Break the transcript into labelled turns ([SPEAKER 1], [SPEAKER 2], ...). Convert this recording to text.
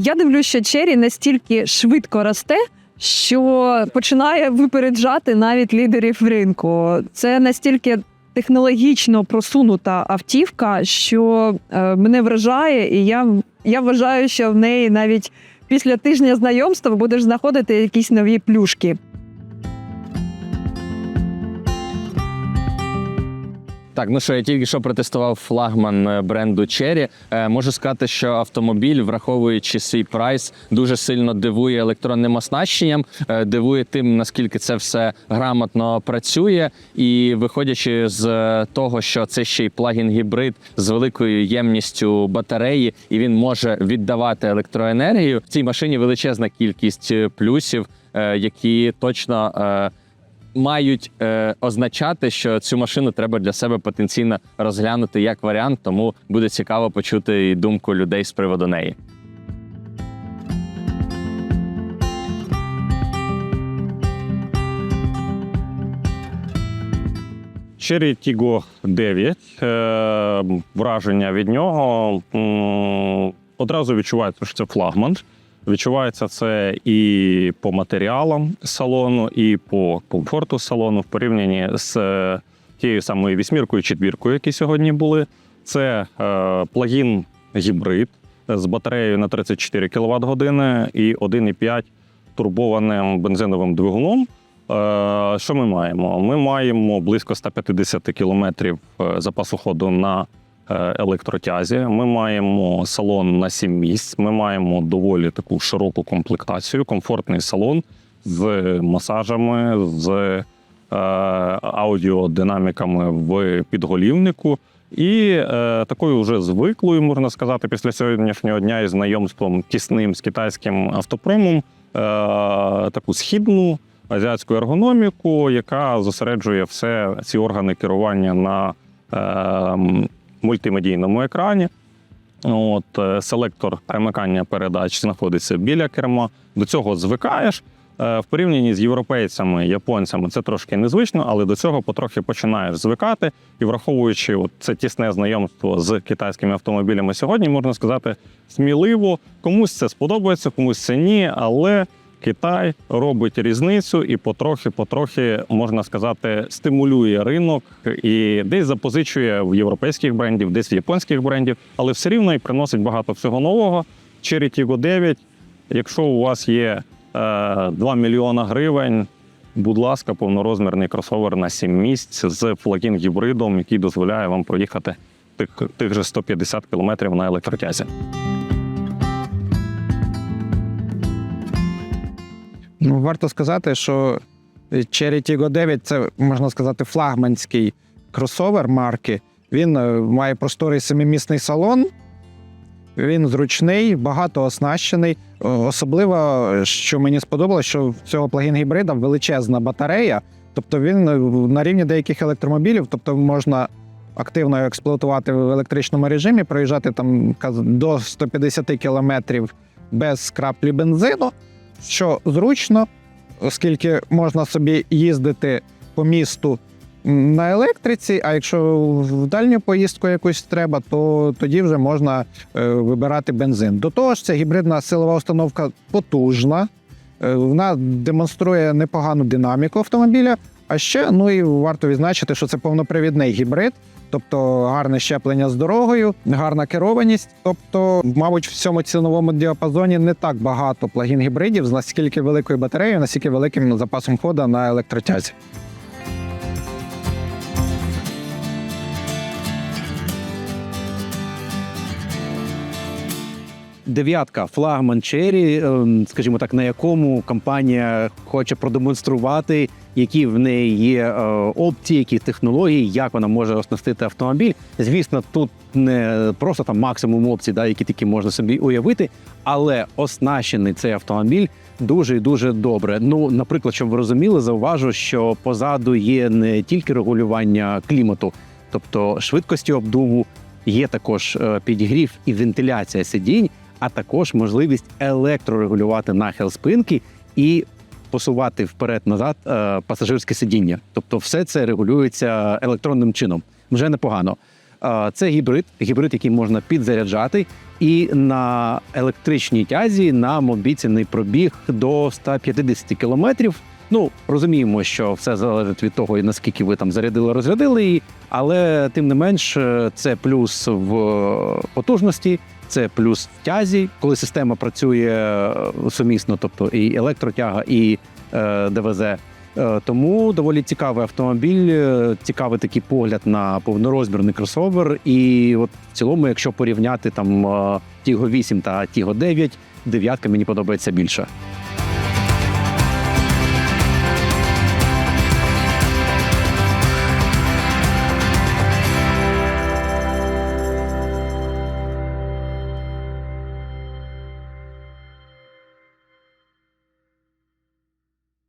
[SPEAKER 1] Я дивлюся, що Чері настільки швидко росте, що починає випереджати навіть лідерів ринку. Це настільки технологічно просунута автівка, що е, мене вражає, і я, я вважаю, що в неї навіть після тижня знайомства будеш знаходити якісь нові плюшки.
[SPEAKER 2] Так, ну що, я тільки що протестував флагман е, бренду Cherry. Е, можу сказати, що автомобіль, враховуючи свій прайс, дуже сильно дивує електронним оснащенням, е, дивує тим, наскільки це все грамотно працює. І виходячи з е, того, що це ще й плагін-гібрид з великою ємністю батареї, і він може віддавати електроенергію. В цій машині величезна кількість е, плюсів, е, які точно. е, мають е, означати, що цю машину треба для себе потенційно розглянути як варіант, тому буде цікаво почути і думку людей з приводу неї.
[SPEAKER 3] Cherry Tiggo 9. Е, враження від нього одразу відчувається, що це флагман. Відчувається це і по матеріалам салону, і по комфорту салону в порівнянні з е, тією самою вісьміркою, четвіркою, які сьогодні були. Це е, плагін гібрид з батареєю на 34 кВт години і 1,5 турбованим бензиновим двигуном. Е, Що ми маємо? Ми маємо близько 150 кілометрів е, запасу ходу на електротязі. Ми маємо салон на 7 місць. Ми маємо доволі таку широку комплектацію, комфортний салон з масажами, з е, аудіодинаміками в підголівнику. І е, такою вже звиклою, можна сказати, після сьогоднішнього дня із знайомством тісним з китайським автопромом, е, таку східну азіатську ергономіку, яка зосереджує все ці органи керування на е, мультимедійному екрані. От, е, селектор перемикання передач знаходиться біля керма. До цього звикаєш. Е, В порівнянні з європейцями, японцями це трошки незвично, але до цього потрохи починаєш звикати. І враховуючи от це тісне знайомство з китайськими автомобілями сьогодні, можна сказати сміливо, комусь це сподобається, комусь це ні, але Китай робить різницю і потрохи-потрохи, можна сказати, стимулює ринок і десь запозичує в європейських брендів, десь в японських брендів, але все рівно і приносить багато всього нового. Cherry Tiggo 9, якщо у вас є е, 2 мільйона гривень, будь ласка, повнорозмірний кросовер на 7 місць з плагін-гібридом, який дозволяє вам проїхати тих, тих же 150 кілометрів на електротязі.
[SPEAKER 4] Ну, варто сказати, що Cherry Tiggo 9 це можна сказати флагманський кросовер марки. Він е, має просторий семимісний салон. Він зручний, багато оснащений. Особливо, що мені сподобалось, що в цього плагін-гібрида величезна батарея. Тобто він е, на рівні деяких електромобілів, тобто можна активно експлуатувати в електричному режимі, проїжджати там до 150 кілометрів без краплі бензину, що зручно, оскільки можна собі їздити по місту на електриці, а якщо в дальню поїздку якусь треба, то тоді вже можна е, вибирати бензин. До того ж, ця гібридна силова установка потужна, е, вона демонструє непогану динаміку автомобіля. А ще ну і варто відзначити, що це повнопривідний гібрид, тобто гарне щеплення з дорогою, гарна керованість. Тобто, мабуть, в цьому ціновому діапазоні не так багато плагін гібридів з наскільки великою батареєю, наскільки великим запасом хода на електротязі.
[SPEAKER 5] дев'ятка флагман Cherry, ем, скажімо так, на якому компанія хоче продемонструвати, які в неї є е, опції, які технології, як вона може оснастити автомобіль. Звісно, тут не просто там максимум опцій, да, які тільки можна собі уявити, але оснащений цей автомобіль дуже і дуже добре. Ну, наприклад, щоб ви розуміли, зауважу, що позаду є не тільки регулювання клімату, тобто швидкості обдуву, є також е, підігрів і вентиляція сидінь, а також можливість електрорегулювати нахил спинки і посувати вперед-назад е, пасажирське сидіння. Тобто, все це регулюється електронним чином. Вже непогано. Е, Це гібрид, гібрид, який можна підзаряджати, і на електричній тязі нам обіцяний пробіг до 150 кілометрів. Ну розуміємо, що все залежить від того, наскільки ви там зарядили, розрядили її, але тим не менш, е, це плюс в потужності, це плюс тязі, коли система працює е, сумісно, тобто і електротяга, і е, ДВЗ. Е, Тому доволі цікавий автомобіль, цікавий такий погляд на повнорозмірний кросовер. І от в цілому, якщо порівняти там Тіго 8 та Тіго 9, дев'ятка мені подобається більше.